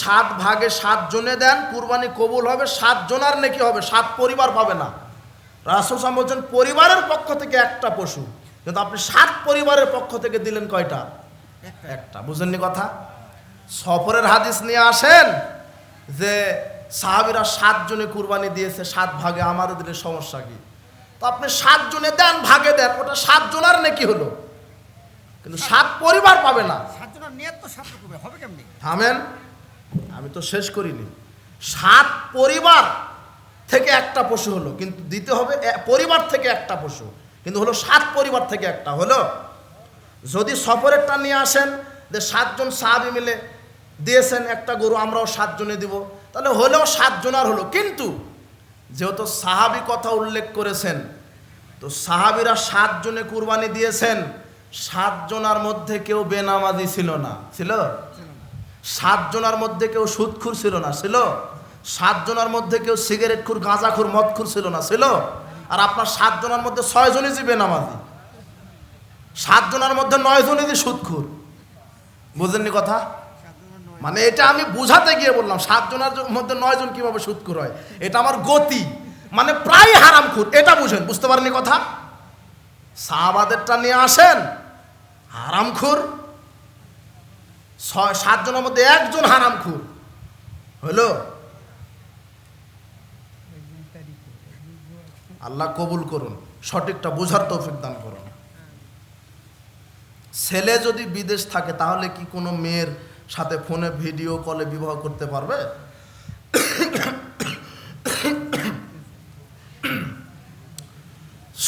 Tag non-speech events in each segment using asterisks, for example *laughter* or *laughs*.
সাত ভাগে সাত জনে দেন কুরবানি কবুল হবে সাত জনার নাকি হবে সাত পরিবার পাবে না। রাসুল সাহেব বলছেন পরিবারের পক্ষ থেকে একটা পশু। কিন্তু আপনি সাত পরিবারের পক্ষ থেকে দিলেন কয়টা? একটা। বুঝেননি কথা? সফরের হাদিস নিয়ে আসেন যে সাহাবিরা সাত জনে কুরবানি দিয়েছে সাত ভাগে আমাদের দিলে সমস্যা কি? তো আপনি সাত জনে দেন ভাগে দেন ওটা সাত জনার নাকি হলো। কিন্তু সাত পরিবার পাবে না। সাতজনের থামেন। আমি তো শেষ করিনি। সাত পরিবার থেকে একটা পশু হলো, কিন্তু দিতে হবে পরিবার থেকে একটা পশু, কিন্তু হলো সাত পরিবার থেকে একটা হলো। যদি সফরেরটা নিয়ে আসেন, যে সাতজন সাহাবি মিলে দিয়েছেন একটা গরু, আমরাও সাতজনে দিব। তাহলে হলেও সাতজনার হলো। কিন্তু যেহেতু সাহাবি কথা উল্লেখ করেছেন, তো সাহাবিরা সাতজনে কুরবানি দিয়েছেন, সাতজনার মধ্যে কেউ বেনামাজি ছিল না। ছিল। সাতজনার মধ্যে কেউ সুদখুর ছিল না, ছিল? সাতজনার মধ্যে কেউ সিগারেট খুর গাঁজাখুর, মদখুর ছিল না, ছিল? আর আপনার সাতজনের মধ্যে ছয়জনই যে বেনামাজি? সাতজনের মধ্যে নয়জনই যে সুদখুর? বুঝলেননি কথা? মানে এটা আমি বুঝাতে গিয়ে বললাম, সাতজনের মধ্যে নয়জন কীভাবে সুদখুর হয়? এটা আমার গতি। মানে প্রায় হারামখুর, এটা বুঝেন, বুঝতে পারেনি কথা? সাহাবাদেরটা নিয়ে আসেন, হারামখুর। সাতজনের মধ্যে একজন হারামখুর হলো? আল্লাহ কবুল করুন, সঠিকটা বোঝার তৌফিক দান করুন। ছেলে যদি বিদেশ থাকে, তাহলে কি কোনো মেয়ের সাথে ফোনে ভিডিও কলে বিবাহ করতে পারবে?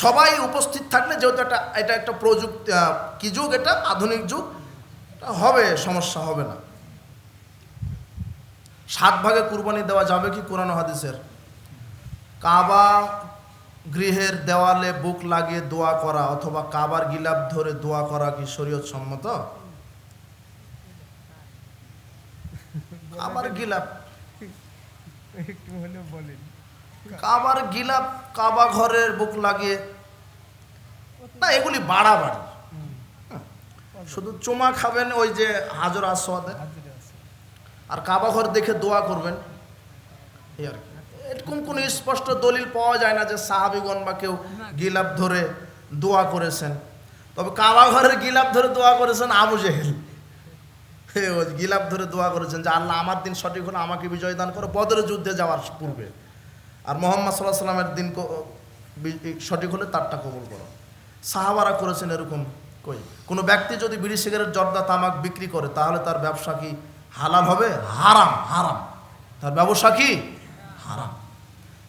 সবাই উপস্থিত থাকলে যেহেতু একটা এটা একটা প্রযুক্তি কি যুগ এটা? আধুনিক যুগ। হবে সমস্যা হবে না। সাত ভাগে কুরবানি দেওয়া যাবে কি কোরআন হাদিসের? কাবা গৃহের দেওয়ালে বুক লাগিয়ে দোয়া করা অথবা কাবার গিলাপ ধরে দোয়া করা কি শরীয়ত সম্মত? কাবার গিলাপ। একটু হলে বলেন। কাবার গিলাপ কাবা ঘরের বুক লাগিয়ে না এগুলি বাড়াবাড়ি। শুধু চুমা খাবেন ওই যে হাজর আসওয়াদে? আর কাবা ঘর দেখে দোয়া করবেন। এরকম কোনো স্পষ্ট দলিল পাওয়া যায় না যে সাহাবিগণ বা কেউ গিলাপ ধরে দোয়া করেছেন। তবে কাবা ঘরের গিলাপ ধরে দোয়া করেছেন আবু জেহেল। গিলাপ ধরে দোয়া করেছেন যে, আল্লাহ আমার দিন সঠিক হলে আমাকে বিজয় দান করো। বদরের যুদ্ধে যাওয়ার পূর্বে। আর মোহাম্মদ সাল্লাহ সাল্লামের দিন সঠিক হলে তারটা কবুল করো। সাহাবারা করেছেন এরকম কই? কোনো ব্যক্তি যদি বিড়ি সিগারেট জর্দা তামাক বিক্রি করে তাহলে তার ব্যবসা কি হালাল হবে? হারাম হারাম। তার ব্যবসা কি? হারাম।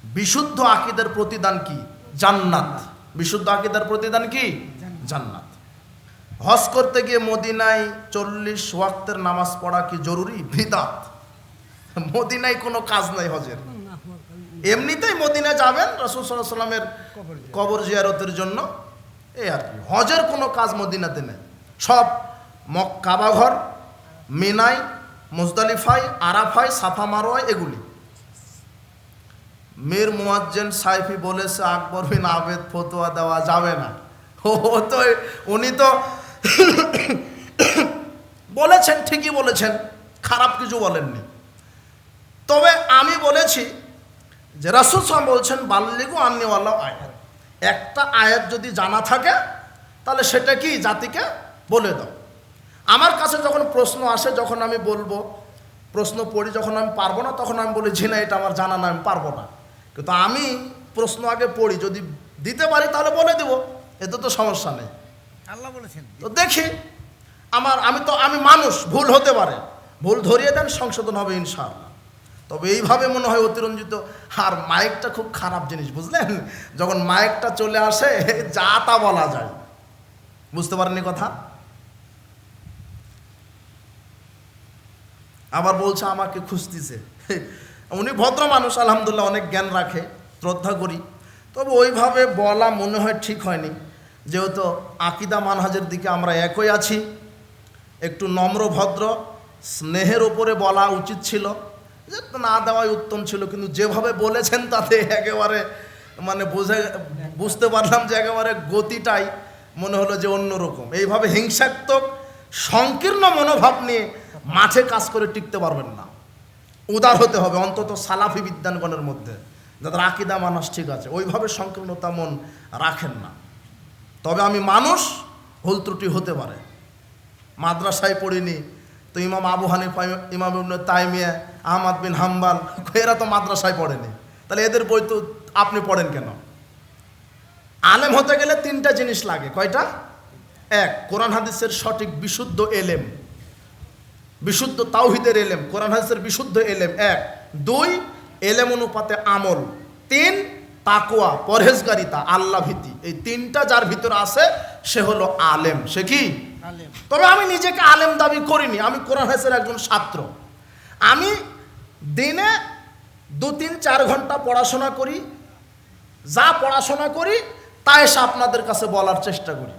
বিশুদ্ধ আকিদের প্রতিদান কি? জান্নাত। বিশুদ্ধ আকিদের প্রতিদান কি? জান্নাত। হজ করতে গিয়ে মদিনায় চল্লিশ ওয়াক্তের নামাজ পড়া কি জরুরি? বিদাত। মদিনায় কোনো কাজ নাই হজের। এমনিতেই মদিনা যাবেন রসুল সাল্লাহ সাল্লামের কবর জিয়ারতের জন্য। এই আর কি, হজের কোনো কাজ মদিনাতে নেই। সব মক কাবাঘর মিনাই, মুজদালিফাই, আরাফাই সাফা মারোয়াই এগুলি। মীর মুয়াজ্জেন সাইফি বলেছে, আকবর বিন আবেদ ফতোয়া দেওয়া যাবে না। ও তো উনি তো বলেছেন, ঠিকই বলেছেন, খারাপ কিছু বলেননি। তবে আমি বলেছি যে রাসুল সাহেব বলছেন, বাল্লিগু আন্নিওয়াল্লাহ আয়াত। একটা আয়াত যদি জানা থাকে তাহলে সেটা কি জাতিকে বলে দাও। আমার কাছে যখন প্রশ্ন আসে যখন আমি বলব প্রশ্ন পড়ি যখন আমি পারব না তখন আমি বলি ঝিনা এটা আমার জানা না আমি পারব না। কিন্তু আমি প্রশ্ন আগে পড়ি যদি দিতে পারি তাহলে বলে দেব এতে তো সমস্যা নেই। আল্লাহ বলেছেন। তো দেখি আমার আমি তো আমি মানুষ ভুল হতে পারে। ভুল ধরিয়ে দেন সংশোধন হবে ইনশাআল্লাহ। তবে এইভাবে মনে হয় অতিরঞ্জিত। আর মাইকটা খুব খারাপ জিনিস, বুঝলেন? যখন মাইকটা চলে আসে, যা তা বলা যায়। বুঝতে পারেননি কথা? আবার বলছে, আমাকে খুঁজতেছে। উনি ভদ্র মানুষ, আলহামদুলিল্লাহ, অনেক জ্ঞান রাখে, শ্রদ্ধা করি। তবে ওইভাবে বলা মনে হয় ঠিক হয়নি। যেহেতু আকিদা মানহাজের দিকে আমরা একই আছি, একটু নম্র ভদ্র, স্নেহের ওপরে বলা উচিত ছিল। যে না দেওয়াই উত্তম ছিল, কিন্তু যেভাবে বলেছেন তাতে একেবারে মানে বুঝে বুঝতে পারলাম যে একেবারে গতিটাই মনে হলো যে অন্যরকম। এইভাবে হিংসাত্মক, সংকীর্ণ মনোভাব নিয়ে মাঠে কাজ করে টিকতে পারবেন না। উদার হতে হবে অন্তত সালাফি বিদ্যানগণের মধ্যে, যাদের আকিদা মানাস ঠিক আছে। ওইভাবে সংকীর্ণতা মন রাখেন না। তবে আমি মানুষ, ভুল ত্রুটি হতে পারে। মাদ্রাসায় পড়িনি, তো ইমাম আবু হানিফা, ইমাম তাইমিয়া আহমদ বিন হাম্বাল এরা তো মাদ্রাসায় পড়েনি। তাহলে এদের বই তো আপনি পড়েন কেন? আলেম হতে গেলে তিনটা জিনিস লাগে। কয়টা? এক কোরআন হাদিসের সঠিক বিশুদ্ধ এলেম। বিশুদ্ধ তাওহিদের এলেম কোরআন হাদিসের বিশুদ্ধ এলেম। এক দুই এলেম অনুপাতে আমল। তিন তাকোয়া পরহেজগারিতা আল্লাহ ভীতি। এই তিনটা যার ভিতরে আছে সে হলো আলেম। সে কি? তবে আমি নিজেকে আলেম দাবি করিনি। আমি কোরআন হাদিসের একজন ছাত্র। আমি দিনে দু তিন চার ঘণ্টা পড়াশোনা করি, যা পড়াশোনা করি, তা এসে আপনাদের কাছে বলার চেষ্টা করি।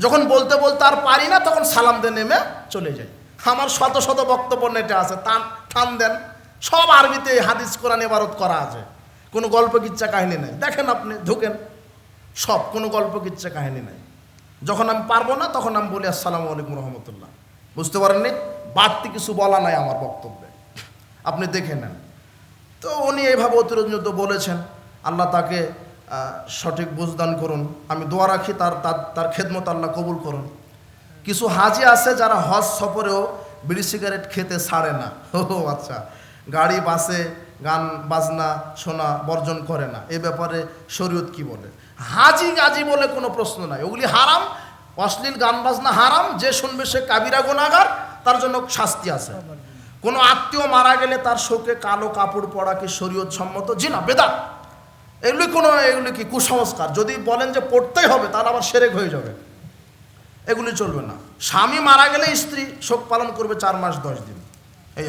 যখন বলতে বলতে আর পারি না, তখন সালাম দিয়ে নেমে চলে যাই। আমার শত শত বক্তব্য নেটে আছে, টান টান দেন। সব আরবিতে হাদিস, কোরআন এবারত করা আছে। কোনো গল্প কিচ্ছা কাহিনী নেই। দেখেন আপনি, ঢুকেন। সব, কোনো গল্প কিচ্ছা কাহিনী নেই। যখন আমি পারব না, তখন আমি বলি, আসসালামু আলাইকুম রহমতুল্লাহ। বুঝতে পারেননি? বাড়তি কিছু বলা নাই আমার বক্তব্যে। আপনি দেখে নেন। তো উনি এইভাবে অতিরঞ্জিত বলেছেন, আল্লাহ তাকে সঠিক বুঝদান করুন। আমি দোয়া রাখি তার তার খেদমত আল্লাহ কবুল করুন। কিছু হাজি আছে যারা হজ সফরেও বিড়ি সিগারেট খেতে ছাড়ে না। *laughs* ও আচ্ছা গাড়ি, বাসে গান, বাজনা, শোনা, বর্জন করে না। এ ব্যাপারে শরীয়ত কি বলে? হাজি গাজি বলে কোনো প্রশ্ন নাই। ওগুলি হারাম, অশ্লীল গান বাজনা হারাম, যে শুনবে সে কাবিরা গুণাগার তার জন্য শাস্তি আছে। কোনো আত্মীয় মারা গেলে তার শোকে কালো কাপড় পরা কি শরীয়ত সম্মত জি না, বেদাত। এগুলি কোনো, এগুলি কি কুসংস্কার? যদি বলেন যে পড়তেই হবে, তাহলে আবার সেরেক হয়ে যাবে। এগুলি চলবে না। স্বামী মারা গেলে স্ত্রী শোক পালন করবে চার মাস, দশ দিন।